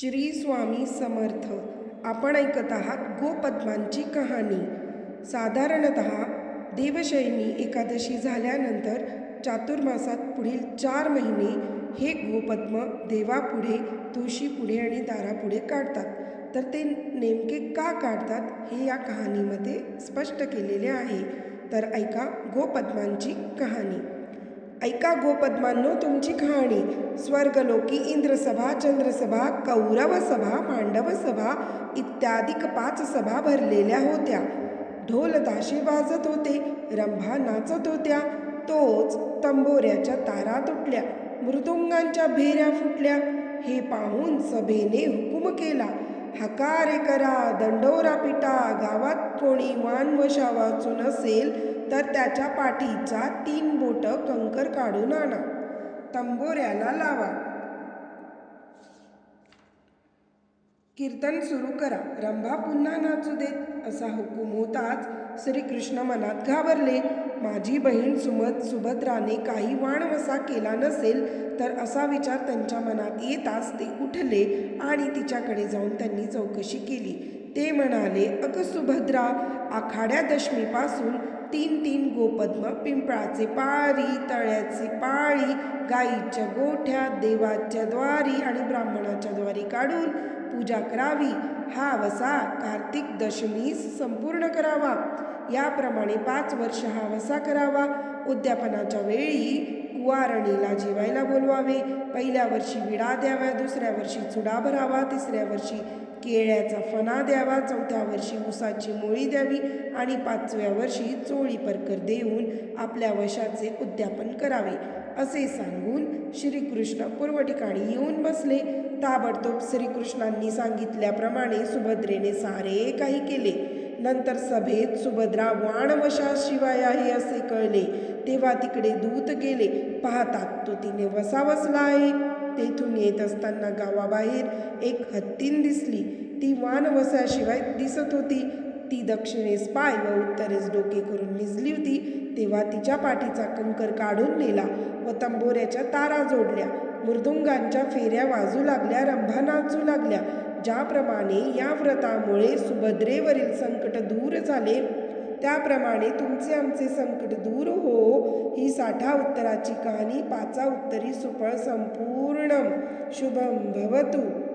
श्री स्वामी समर्थ. आपण ऐकत आहात गोपद्मांची कहाणी. साधारणत देवशयनी एकादशी झाल्यानंतर चातुर्मासात पुढील चार महिने हे गोपद्म देवापुढे तुळशीपुढे आणि दारापुढे काढतात. तर ते नेमके का काढतात हे या कहाणीमध्ये स्पष्ट केलेले आहे. तर ऐका गोपद्मांची कहाणी. ऐका गोपद्मांनो तुमची कहाणी. स्वर्गलोकी इंद्रसभा चंद्रसभा कौरवसभा पांडवसभा इत्यादिक पाच सभा भरलेल्या होत्या. ढोल ताशे वाजत होते रंभा नाचत होत्या. तोच तंबोऱ्याच्या तारा तुटल्या मृदुंगांच्या भेऱ्या फुटल्या. हे पाहून सभेने हुकूम केला. हकारे करा दंडोरा पिटा गावात कोणी वान वशा वाचून असेल तर त्याच्या पाठीचा तीन बोट कंकर काढून आणा. तंबोऱ्याला लावा. कीर्तन सुरू करा. रंभा पुन्हा नाचू देत असा हुकूम होताच श्रीकृष्ण मनात घाबरले. माझी बहीण सुमत सुभद्राने काही वाणवसा केला नसेल तर असा विचार त्यांच्या मनात येताच ते उठले आणि तिच्याकडे जाऊन त्यांनी चौकशी केली. ते म्हणाले अग सुभद्रा आखाड्या दशमीपासून तीन तीन गोपद्म पिंपळाचे पाळी तळ्याचे पाळी गाईच्या गोठ्या देवाच्या द्वारी आणि ब्राह्मणाच्या द्वारी काढून पूजा करावी. हा वसा कार्तिक दशमीस संपूर्ण करावा. याप्रमाणे पाच वर्ष हा वसा करावा. उद्यापनाच्या वेळी कुवारणीला जेवायला बोलवावे. पहिल्या वर्षी विडा द्याव्या दुसऱ्या वर्षी चुडा भरावा तिसऱ्या वर्षी केळ्याचा फणा द्यावा चौथ्या वर्षी उसाची मोळी द्यावी आणि पाचव्या वर्षी चोळी परकर देऊन आपल्या वशाचे उद्यापन करावे असे सांगून श्रीकृष्ण पूर्व ठिकाणी येऊन बसले. ताबडतोब श्रीकृष्णांनी सांगितल्याप्रमाणे सुभद्रेने सारे काही केले. नंतर सभेत सुभद्रा वाणवशाशिवाय आहे असे कळले. तेव्हा तिकडे दूत गेले. पाहतात तो तिने वसा बसला आहे. तेथून येत असताना गावाबाहेर एक हत्तीन दिसली. ती वानवसाशिवाय दिसत होती. ती दक्षिणेस पाय व उत्तरेस डोके करून निजली होती. तेव्हा तिच्या पाठीचा कंकर काढून नेला व तंबोऱ्याच्या तारा जोडल्या. मृदुंगांच्या फेऱ्या वाजू लागल्या रंभा नाचू लागल्या. ज्याप्रमाणे या व्रतामुळे सुभद्रेवरील संकट दूर झाले. त्याप्रमाणे तुमचे आमचे संकट दूर हो. ही साठा उत्तराची कहाणी पाचा उत्तरी सुफळ संपूर्ण शुभम भवतु.